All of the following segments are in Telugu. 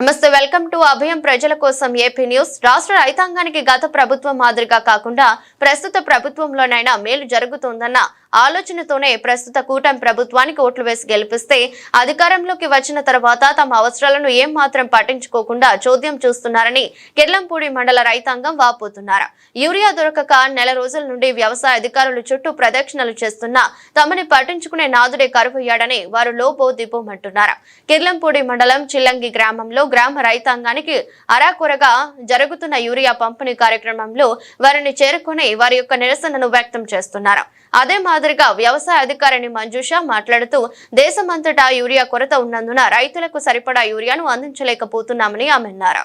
నమస్తే వెల్కమ్ టు అభయం ప్రజల కోసం ఏపీ న్యూస్. రాష్ట్ర రైతాంగానికి గత ప్రభుత్వం మాదిరిగా కాకుండా ప్రస్తుత ప్రభుత్వంలోనైనా మేలు జరుగుతుందన్న ఆలోచనతోనే ప్రస్తుత కూటమి ప్రభుత్వానికి ఓట్లు వేసి గెలిపిస్తే అధికారంలోకి వచ్చిన తర్వాత తమ అవసరాలను ఏం మాత్రం పట్టించుకోకుండా చోద్యం చూస్తున్నారని కిర్లంపూడి మండల రైతాంగం వాపోతున్నారు. యూరియా దొరకక నెల రోజుల నుండి వ్యవసాయ అధికారులు చుట్టూ ప్రదక్షిణలు చేస్తున్నా తమని పట్టించుకునే నాదుడే కరువయ్యాడని వారు లోబో దిపోమంటున్నారు. కిర్లంపూడి మండలం చిల్లంగి గ్రామంలో గ్రామ రైతాంగానికి అరాకొరగా జరుగుతున్న యూరియా పంపిణీ కార్యక్రమంలో వారిని చేరుకుని వారి యొక్క నిరసనను వ్యక్తం చేస్తున్నారు. అదే మాదిరిగా వ్యవసాయ అధికారిని మంజుష మాట్లాడుతూ దేశమంతటా యూరియా కొరత ఉన్నందున రైతులకు సరిపడా యూరియాను అందించలేకపోతున్నామని ఆమె అన్నారు.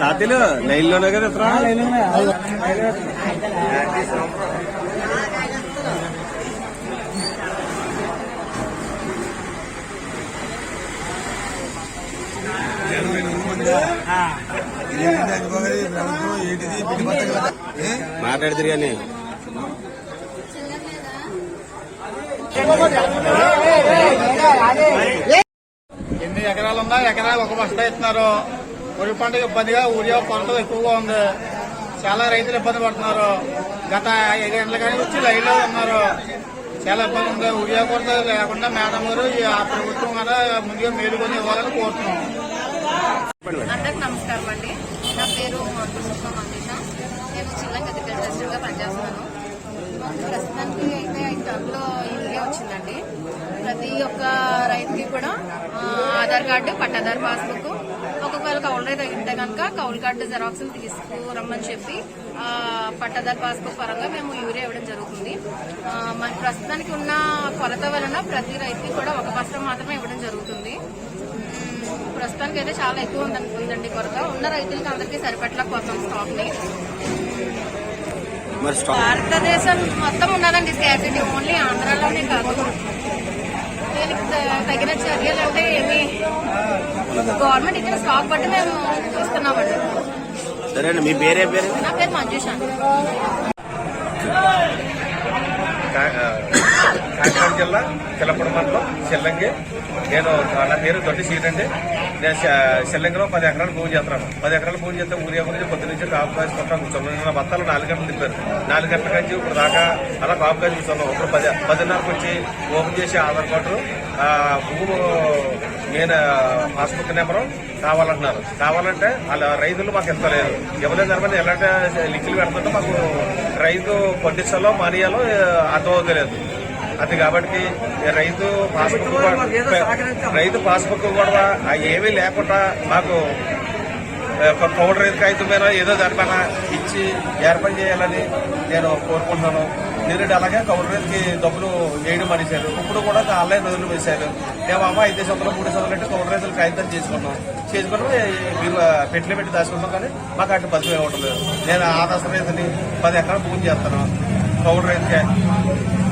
తాతీలు లైన్లోనే కదా ఇతరా మాట్లాడుతురు కానీ ఎన్ని ఎకరాలు ఉన్నా ఎకరాలు ఒక బస్తా ఇస్తున్నారు. వరి పంటకు ఇబ్బందిగా ఊరియా కొరత ఎక్కువగా ఉంది. చాలా రైతులు ఇబ్బంది పడుతున్నారు. గత ఐదు గంటల కానీ వచ్చి లైన్లో ఉన్నారు చాలా ఇబ్బంది ఉంది. ఊరియా కొరత లేకుండా మేడం గారు ఆ ప్రభుత్వం కూడా ముందుగా మేలుకొని ఇవ్వాలని కోరుతున్నాం. అందరికి నమస్కారం అండి. నా పేరు మంత్రుముఖ మందిష నేను చిల్లంగ అగ్రికల్చర్గా పనిచేస్తున్నాను. ప్రస్తుతానికి అయితే ఈ టర్మ్లో యూరియా వచ్చిందండి. ప్రతి ఒక్క రైతుకి కూడా ఆధార్ కార్డు పట్టాదారు పాస్బుక్ ఒక్కొక్కరు కౌలు రైతు ఉంటే కనుక కౌలు కార్డు జెరాక్స్ తీసుకురమ్మని చెప్పి ఆ, పట్టాదారు పాస్బుక్ పరంగా మేము యూరియా ఇవ్వడం జరుగుతుంది. మన ప్రస్తుతానికి ఉన్న కొలత వలన ప్రతి రైతుకి కూడా ఒక బస్తా మాత్రమే ఇవ్వడం జరుగుతుంది. ప్రస్తుతానికి అయితే చాలా ఎక్కువ ఉందని- ఉందండి కొరత. ఉన్న రైతులకి అందరికీ సరిపట్లేకపోతాం స్టాక్ని. భారతదేశం మొత్తం ఉన్నదండి స్కాసిటీ ఓన్లీ ఆంధ్రాలోనే కాదు. దీనికి తగిన చర్యలు అంటే ఏమి? గవర్నమెంట్ ఇచ్చిన స్టాక్ బట్టి మేము చూస్తున్నామండి. సరే అండి మీ పేరే పేరు? నా పేరు మంజుష కాకినాడ జిల్లా చిలపడ మండలం చెల్లంగి నేను నా పేరు దొడ్డి సీట్ నేను శ- చెల్లంగిలో పది ఎకరాలు భూమి చేస్తున్నాను. పది ఎకరాలు భూమి చేస్తే ఊరి ఎవరి పొద్దు నుంచి కాపు కాసుకుంటాను కూర్చున్నాను నా బత్తాలు నాలుగు గంటలు తిప్పారు. నాలుగు గంటల నుంచి ఇప్పుడు దాకా అలా కాపు కాసి కూర్చున్నాం. ఇప్పుడు పది పదిన్నరకు వచ్చి ఓపెన్ చేసి ఆధార్ కార్డు భూము నేను పాస్బుక్ నెంబరు కావాలంటున్నారు. కావాలంటే అలా రైతులు మాకు ఇస్తలేరు ఇవ్వలేదు తర్వాత ఎలాంటి లింకులు పెడుతుంటే మాకు రైతు పండించాలో మానేయాలో అర్థమవుతలేదు. అది కాబట్టి రైతు పాస్బుక్ రైతు పాస్బుక్ కూడా ఏమీ లేకుండా మాకు పౌడర్ రైతు కాగితం మీద ఏదో దానిపైన ఇచ్చి ఏర్పాటు చేయాలని నేను కోరుకుంటున్నాను. నిన్నటి అలాగే కౌలు రైతుకి డబ్బులు వేయడం అనేసారు ఇప్పుడు కూడా ఆన్లైన్ రోజులు వేశారు. మేమమ్మ ఐదు వందలు మూడు వందలు అంటే కౌలు రైతులు కాగితం చేసుకున్నాం. చేసుకుని మీరు పెట్టులు పెట్టి దాచుకుంటాం కానీ మాకు అటు బతుకు ఇవ్వట్లేదు నేను ఆదర్శ రైతుని పది ఎకరాలు భూమి చేస్తాను కౌలు రైతుకే.